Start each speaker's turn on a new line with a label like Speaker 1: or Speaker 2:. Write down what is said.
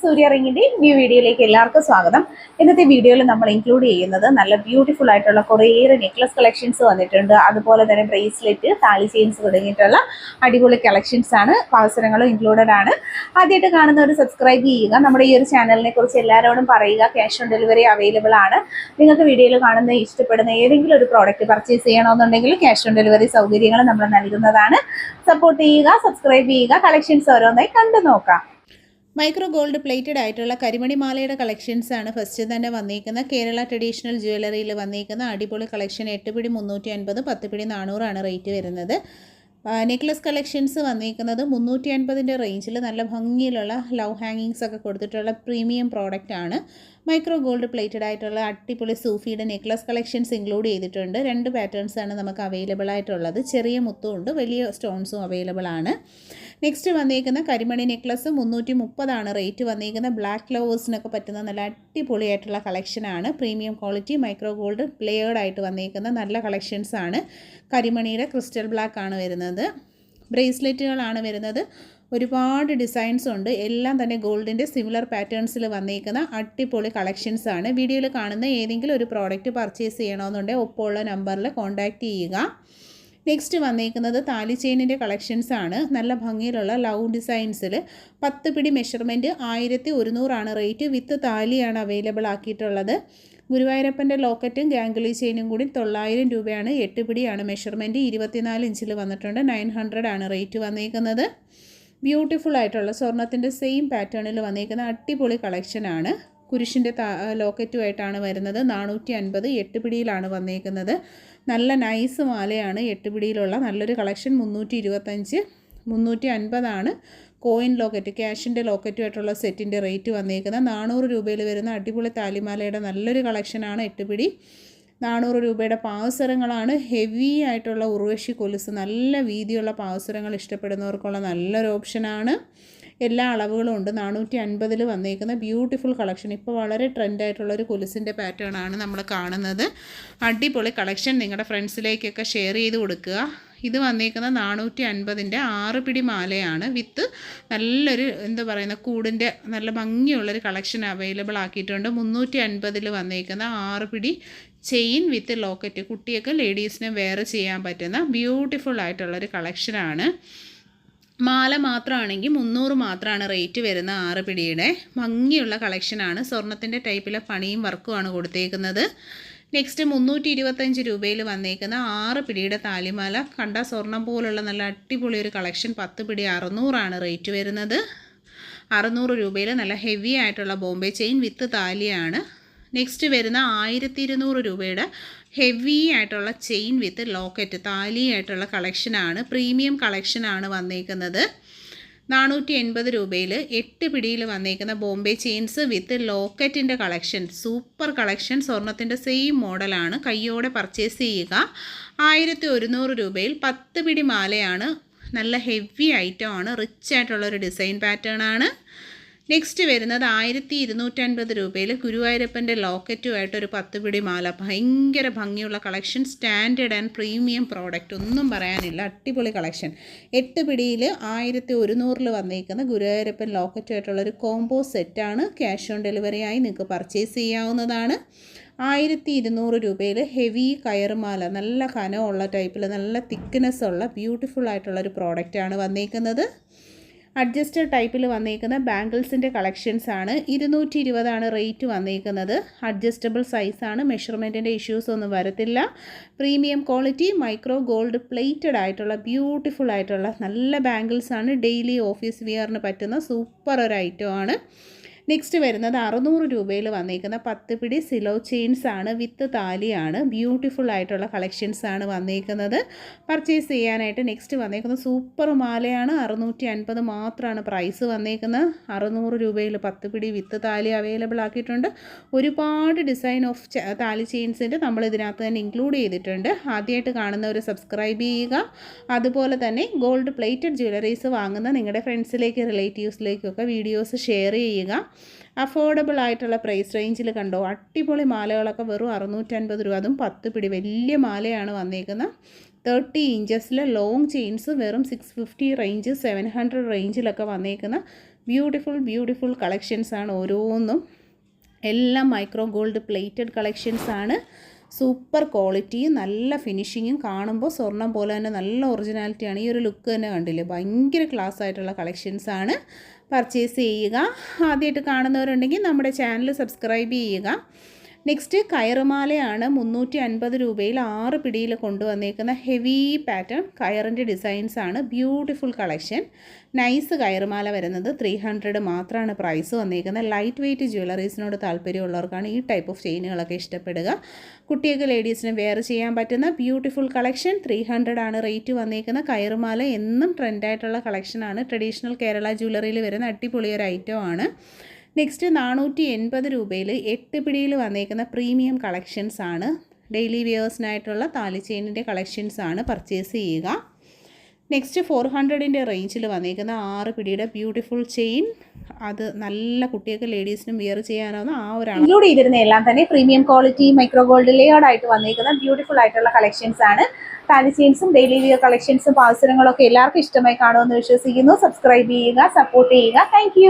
Speaker 1: സൂര്യ റിങ്ങിന്റെ ന്യൂ വീഡിയോയിലേക്ക് എല്ലാവർക്കും സ്വാഗതം. ഇന്നത്തെ വീഡിയോയിൽ നമ്മൾ ഇൻക്ലൂഡ് ചെയ്യുന്നത് നല്ല ബ്യൂട്ടിഫുൾ ആയിട്ടുള്ള കുറേയേറെ നെക്ലസ് കളക്ഷൻസ് വന്നിട്ടുണ്ട്. അതുപോലെ തന്നെ ബ്രേസ്ലെറ്റ് താലി ചെയിൻസ് തുടങ്ങിയിട്ടുള്ള അടിപൊളി കളക്ഷൻസ് ആണ് അവസരങ്ങളും ഇൻക്ലൂഡഡ് ആണ്. ആദ്യമായിട്ട് കാണുന്നവർ സബ്സ്ക്രൈബ് ചെയ്യുക. നമ്മുടെ ഈ ഒരു ചാനലിനെ കുറിച്ച് എല്ലാവരോടും പറയുക. ക്യാഷ് ഓൺ ഡെലിവറി അവൈലബിൾ ആണ്. നിങ്ങൾക്ക് വീഡിയോയിൽ കാണുന്ന ഇഷ്ടപ്പെടുന്ന ഏതെങ്കിലും ഒരു പ്രോഡക്റ്റ് പർച്ചേസ് ചെയ്യണമെന്നുണ്ടെങ്കിൽ ക്യാഷ് ഓൺ ഡെലിവറി സൗകര്യങ്ങൾ നമ്മൾ നൽകുന്നതാണ്. സപ്പോർട്ട് ചെയ്യുക സബ്സ്ക്രൈബ് ചെയ്യുക. കളക്ഷൻസ് ഓരോന്നായി കണ്ടു നോക്കാം മൈക്രോ ഗോൾഡ് പ്ലേറ്റഡ് ആയിട്ടുള്ള കരിമണി മാലയുടെ കളക്ഷൻസ് ആണ് ഫസ്റ്റ് തന്നെ വന്നിരിക്കുന്ന കേരള ട്രഡീഷണൽ ജ്വല്ലറിയിൽ വന്നിരിക്കുന്ന അടിപൊളി കളക്ഷൻ എട്ട് പിടി മുന്നൂറ്റി അൻപത് പത്ത് പിടി നാനൂറാണ് റേറ്റ് വരുന്നത്. നെക്ലസ് കളക്ഷൻസ് വന്നിരിക്കുന്നത് മുന്നൂറ്റി അൻപതിന്റെ റേഞ്ചിൽ നല്ല ഭംഗിയിലുള്ള ലവ് ഹാങ്ങിങ്സ് ഒക്കെ കൊടുത്തിട്ടുള്ള പ്രീമിയം പ്രോഡക്റ്റ് ആണ്. മൈക്രോ ഗോൾഡ് പ്ലേറ്റഡ് ആയിട്ടുള്ള അടിപൊളി സൂഫിയുടെ നെക്ലസ് കളക്ഷൻസ് ഇൻക്ലൂഡ് ചെയ്തിട്ടുണ്ട്. രണ്ട് പാറ്റേൺസാണ് നമുക്ക് അവൈലബിൾ ആയിട്ടുള്ളത്. ചെറിയ മുത്തും ഉണ്ട് വലിയ സ്റ്റോൺസും അവൈലബിൾ ആണ്. നെക്സ്റ്റ് വന്നിരിക്കുന്ന കരിമണി നെക്ലസ് മുന്നൂറ്റി മുപ്പതാണ് റേറ്റ് വന്നിരിക്കുന്ന ബ്ലാക്ക് ലവേഴ്സിനൊക്കെ പറ്റുന്ന നല്ല അടിപൊളിയായിട്ടുള്ള കളക്ഷനാണ് premium quality micro gold layered ആയിട്ട് വന്നിരിക്കുന്ന നല്ല കളക്ഷൻസ് ആണ്. കരിമണിയുടെ ക്രിസ്റ്റൽ ബ്ലാക്ക് ആണ് വരുന്നത്. ബ്രേസ്ലെറ്റുകളാണ് വരുന്നത്. ഒരുപാട് ഡിസൈൻസ് ഉണ്ട്. എല്ലാം തന്നെ ഗോൾഡിന്റെ സിമിലർ പാറ്റേൺസിൽ വന്നിരിക്കുന്ന അടിപൊളി കളക്ഷൻസ് ആണ്. വീഡിയോയിൽ കാണുന്ന ഏതെങ്കിലും ഒരു പ്രോഡക്റ്റ് പർച്ചേസ് ചെയ്യണമെന്നുണ്ടെങ്കിൽ ഒപ്പമുള്ള നമ്പറിൽ കോൺടാക്റ്റ് ചെയ്യുക. നെക്സ്റ്റ് വന്നേക്കുന്നത് താലി ചെയിനിന്റെ കളക്ഷൻസ് ആണ്. നല്ല ഭംഗിയിലുള്ള ലവ് ഡിസൈൻസിൽ പത്ത് പിടി മെഷർമെന്റ് ആയിരത്തി ഒരുന്നൂറാണ്. റേറ്റ് വിത്ത് താലിയാണ് അവൈലബിൾ ആക്കിയിട്ടുള്ളത്. ഗുരുവായൂരപ്പന്റെ ലോക്കറ്റും ഗാംഗുലി ചെയിനും കൂടി തൊള്ളായിരം രൂപയാണ്. എട്ട് പിടിയാണ് മെഷർമെന്റ് ഇരുപത്തിനാല് ഇഞ്ചിൽ വന്നിട്ടുണ്ട്. നയൻ ഹൺഡ്രഡ് ആണ് റേറ്റ് വന്നേക്കുന്നത്. ബ്യൂട്ടിഫുൾ ആയിട്ടുള്ള സ്വർണത്തിന്റെ സെയിം പാറ്റേണിൽ വന്നേക്കുന്ന അടിപൊളി കളക്ഷനാണ് കുരിശിന്റെ ലോക്കറ്റുമായിട്ടാണ് വരുന്നത്. നാനൂറ്റി അൻപത് എട്ട് പിടിയിലാണ് വന്നേക്കുന്നത്. നല്ല നൈസ് മാലയാണ് എട്ട് പിടിയിലുള്ള. നല്ലൊരു കളക്ഷൻ മുന്നൂറ്റി ഇരുപത്തഞ്ച് മുന്നൂറ്റി അൻപതാണ് കോയിൻ ലോക്കറ്റ് ക്യാഷിന്റെ ലോക്കറ്റുമായിട്ടുള്ള സെറ്റിന്റെ റേറ്റ് വന്നേക്കുന്നത്. നാനൂറ് രൂപയിൽ വരുന്ന അടിപൊളി താലിമാലയുടെ നല്ലൊരു കളക്ഷനാണ് എട്ട് പിടി. നാനൂറ് രൂപയുടെ പാവസരങ്ങളാണ് ഹെവി ആയിട്ടുള്ള ഉർവശി കൊലുസ് നല്ല വീതിയുള്ള പാവസരങ്ങൾ ഇഷ്ടപ്പെടുന്നവർക്കുള്ള നല്ലൊരു ഓപ്ഷനാണ് എല്ലാ അളവുകളും ഉണ്ട്. നാനൂറ്റി അൻപതിൽ വന്നേക്കുന്ന ബ്യൂട്ടിഫുൾ കളക്ഷൻ ഇപ്പോൾ വളരെ ട്രെൻഡായിട്ടുള്ള ഒരു കൊലുസിന്റെ പാറ്റേൺ ആണ് നമ്മൾ കാണുന്നത്. അടിപൊളി കളക്ഷൻ നിങ്ങളുടെ ഫ്രണ്ട്സിലേക്കൊക്കെ ഷെയർ ചെയ്ത് കൊടുക്കുക. ഇത് വന്നേക്കുന്ന നാനൂറ്റി അൻപതിന്റെ ആറ് പിടി മാലയാണ്. വിത്ത് നല്ലൊരു എന്താ പറയുന്ന കൂടിന്റെ നല്ല ഭംഗിയുള്ളൊരു കളക്ഷൻ അവൈലബിൾ ആക്കിയിട്ടുണ്ട്. മുന്നൂറ്റി അൻപതിൽ വന്നേക്കുന്ന ആറ് പിടി ചെയിൻ വിത്ത് ലോക്കറ്റ് കുട്ടിയൊക്കെ ലേഡീസിനെ വെയർ ചെയ്യാൻ പറ്റുന്ന ബ്യൂട്ടിഫുൾ ആയിട്ടുള്ളൊരു കളക്ഷനാണ് മാല മാത്രമാണെങ്കിൽ മുന്നൂറ് മാത്രമാണ് റേറ്റ് വരുന്ന ആറ് പിടിയുടെ. ഭംഗിയുള്ള കളക്ഷനാണ്. സ്വർണത്തിന്റെ ടൈപ്പിലെ പണിയും വർക്കുമാണ് കൊടുത്തേക്കുന്നത്. നെക്സ്റ്റ് മുന്നൂറ്റി ഇരുപത്തഞ്ച് രൂപയിൽ വന്നേക്കുന്ന ആറ് പിടിയുടെ താലിമാല. കണ്ട സ്വർണം പോലുള്ള നല്ല അടിപൊളി ഒരു കളക്ഷൻ പത്ത് പിടി അറുന്നൂറാണ് റേറ്റ് വരുന്നത്. അറുന്നൂറ് രൂപയിൽ നല്ല ഹെവി ആയിട്ടുള്ള ബോംബെ ചെയിൻ വിത്ത് താലിയാണ്. നെക്സ്റ്റ് വരുന്ന ആയിരത്തി ഇരുന്നൂറ് രൂപയുടെ ഹെവി ആയിട്ടുള്ള ചെയിൻ വിത്ത് ലോക്കറ്റ് താലി ആയിട്ടുള്ള കളക്ഷനാണ് പ്രീമിയം കളക്ഷനാണ് വന്നേക്കുന്നത്. നാനൂറ്റി എൺപത് രൂപയിൽ എട്ട് പിടിയിൽ വന്നേക്കുന്ന ബോംബെ ചെയിൻസ് വിത്ത് ലോക്കറ്റിന്റെ കളക്ഷൻ സൂപ്പർ കളക്ഷൻ സ്വർണത്തിന്റെ സെയിം മോഡലാണ് കയ്യോടെ പർച്ചേസ് ചെയ്യുക. ആയിരത്തി ഒരുന്നൂറ് രൂപയിൽ പത്ത് പിടി മാലയാണ്. നല്ല ഹെവി ഐറ്റമാണ് റിച്ച് ആയിട്ടുള്ളൊരു ഡിസൈൻ പാറ്റേൺ ആണ്. നെക്സ്റ്റ് വരുന്നത് ആയിരത്തി ഇരുന്നൂറ്റൻപത് രൂപയിൽ ഗുരുവായൂരപ്പന്റെ ലോക്കറ്റുമായിട്ട് ഒരു പത്ത് പിടി മാല. ഭയങ്കര ഭംഗിയുള്ള collection standard and premium product ഒന്നും പറയാനില്ല. അടിപൊളി കളക്ഷൻ എട്ട് പിടിയിൽ ആയിരത്തി ഒരുന്നൂറിൽ വന്നിരിക്കുന്ന ഗുരുവായൂരപ്പൻ ലോക്കറ്റുമായിട്ടുള്ള ഒരു കോംബോ സെറ്റാണ് ക്യാഷ് ഓൺ ഡെലിവറിയായി നിങ്ങൾക്ക് പർച്ചേസ് ചെയ്യാവുന്നതാണ്. ആയിരത്തി ഇരുന്നൂറ് രൂപയിൽ ഹെവി കയറുമാല നല്ല കനമുള്ള ടൈപ്പിൽ നല്ല തിക്നെസ് ഉള്ള ബ്യൂട്ടിഫുൾ ആയിട്ടുള്ള പ്രോഡക്റ്റാണ് വന്നിരിക്കുന്നത് അഡ്ജസ്റ്റഡ് ടൈപ്പിൽ വന്നേക്കുന്ന ബാംഗിൾസിന്റെ കളക്ഷൻസ് ആണ്. ഇരുന്നൂറ്റി ഇരുപതാണ് റേറ്റ് വന്നേക്കുന്നത്. അഡ്ജസ്റ്റബിൾ സൈസാണ് മെഷർമെന്റിന്റെ ഇഷ്യൂസ് ഒന്നും വരത്തില്ല. Premium quality micro gold plated ആയിട്ടുള്ള ബ്യൂട്ടിഫുൾ ആയിട്ടുള്ള നല്ല ബാംഗിൾസ് ആണ്. ഡെയിലി ഓഫീസ് വിയറിന് പറ്റുന്ന സൂപ്പർ ഒരു ഐറ്റം ആണ്. നെക്സ്റ്റ് വരുന്നത് അറുന്നൂറ് രൂപയിൽ വന്നേക്കുന്ന പത്ത് പിടി സിലോ ചെയിൻസ് ആണ്. വിത്ത് താലിയാണ്. ബ്യൂട്ടിഫുൾ ആയിട്ടുള്ള കളക്ഷൻസ് ആണ് വന്നേക്കുന്നത്. പർച്ചേസ് ചെയ്യാനായിട്ട് നെക്സ്റ്റ് വന്നേക്കുന്ന സൂപ്പർ മാലയാണ്. അറുന്നൂറ്റി അൻപത് മാത്രമാണ് പ്രൈസ് വന്നേക്കുന്നത്. അറുന്നൂറ് രൂപയിൽ പത്ത് പിടി വിത്ത് താലി അവൈലബിൾ ആക്കിയിട്ടുണ്ട്. ഒരുപാട് ഡിസൈൻ ഓഫ് താലി ചെയിൻസിന്റെ നമ്മൾ ഇതിനകത്ത് തന്നെ ഇൻക്ലൂഡ് ചെയ്തിട്ടുണ്ട്. ആദ്യമായിട്ട് കാണുന്നവർ സബ്സ്ക്രൈബ് ചെയ്യുക. അതുപോലെ തന്നെ ഗോൾഡ് പ്ലേറ്റഡ് ജ്വല്ലറീസ് വാങ്ങുന്ന നിങ്ങളുടെ ഫ്രണ്ട്സിലേക്ക് റിലേറ്റീവ്സിലേക്കൊക്കെ വീഡിയോസ് ഷെയർ ചെയ്യുക. അഫോർഡബിൾ ആയിട്ടുള്ള പ്രൈസ് റേഞ്ചിൽ കണ്ടോ? അടിപൊളി മാലകളൊക്കെ വെറും അറുന്നൂറ്റൻപത് രൂപ. അതും പത്ത് പിടി വലിയ മാലയാണ് വന്നേക്കുന്നത് തേർട്ടി ഇഞ്ചസിൽ ലോങ് ചെയിൻസ് വെറും six fifty range seven hundred റേഞ്ചിലൊക്കെ വന്നേക്കുന്ന. ബ്യൂട്ടിഫുൾ ബ്യൂട്ടിഫുൾ കളക്ഷൻസ് ആണ് ഓരോന്നും. എല്ലാം മൈക്രോ ഗോൾഡ് പ്ലേറ്റഡ് കളക്ഷൻസ് ആണ്. സൂപ്പർ ക്വാളിറ്റിയും നല്ല ഫിനിഷിങ്ങും കാണുമ്പോൾ സ്വർണം പോലെ തന്നെ നല്ല ഒറിജിനാലിറ്റിയാണ് ഈ ഒരു ലുക്ക് തന്നെ കണ്ടില്ലേ? ഭയങ്കര ക്ലാസ് ആയിട്ടുള്ള കളക്ഷൻസാണ് പർച്ചേസ് ചെയ്യുക. ആദ്യമായിട്ട് കാണുന്നവരുണ്ടെങ്കിൽ നമ്മുടെ ചാനൽ സബ്സ്ക്രൈബ് ചെയ്യുക. നെക്സ്റ്റ് കയറുമാലയാണ് മുന്നൂറ്റി അൻപത് രൂപയിൽ ആറ് പിടിയിൽ കൊണ്ടുവന്നേക്കുന്ന ഹെവി പാറ്റേൺ കയറിന്റെ ഡിസൈൻസ് ആണ്. Beautiful collection. നൈസ് കയറുമാല വരുന്നത് ത്രീ ഹൺഡ്രഡ് മാത്രമാണ് പ്രൈസ് വന്നേക്കുന്നത്. ലൈറ്റ് വെയ്റ്റ് ജ്വല്ലറീസിനോട് താല്പര്യമുള്ളവർക്കാണ് ഈ ടൈപ്പ് ഓഫ് ചെയിനുകളൊക്കെ ഇഷ്ടപ്പെടുക. കുട്ടിയൊക്കെ ലേഡീസിന് വെയർ ചെയ്യാൻ പറ്റുന്ന ബ്യൂട്ടിഫുൾ കളക്ഷൻ ത്രീ ആണ് റേറ്റ് വന്നേക്കുന്ന കയറുമാല എന്നും ട്രെൻഡായിട്ടുള്ള കളക്ഷനാണ് ട്രഡീഷണൽ കേരള ജ്വല്ലറിയിൽ വരുന്ന അടിപൊളിയൊരു ഐറ്റം ഐറ്റമാണ് നെക്സ്റ്റ് നാനൂറ്റി എൺപത് രൂപയിൽ എട്ട് പിടിയിൽ വന്നേക്കുന്ന പ്രീമിയം കളക്ഷൻസ് ആണ്. ഡെയിലി വിയേഴ്സിനായിട്ടുള്ള താലി ചെയിനിന്റെ കളക്ഷൻസ് ആണ് പർച്ചേസ് ചെയ്യുക. നെക്സ്റ്റ് ഫോർ ഹൺഡ്രഡിന്റെ റേഞ്ചിൽ വന്നേക്കുന്ന ആറ് പിടിയുടെ ബ്യൂട്ടിഫുൾ ചെയിൻ. അത് നല്ല കുട്ടിയൊക്കെ ലേഡീസിനും വിയർ ചെയ്യാനാവുന്ന ആ ഒരു ഇൻക്ലൂഡ് ചെയ്തിരുന്ന എല്ലാം തന്നെ premium quality micro gold layered ആയിട്ട് വന്നേക്കുന്ന ബ്യൂട്ടിഫുൾ ആയിട്ടുള്ള കളക്ഷൻസ് ആണ്. താലി ചെയിൻസും ഡെയിലി വിയർ കളക്ഷൻസും പാവസരങ്ങളൊക്കെ എല്ലാവർക്കും ഇഷ്ടമായി കാണുമെന്ന് വിശ്വസിക്കുന്നു. സബ്സ്ക്രൈബ് ചെയ്യുക സപ്പോർട്ട് ചെയ്യുക. താങ്ക്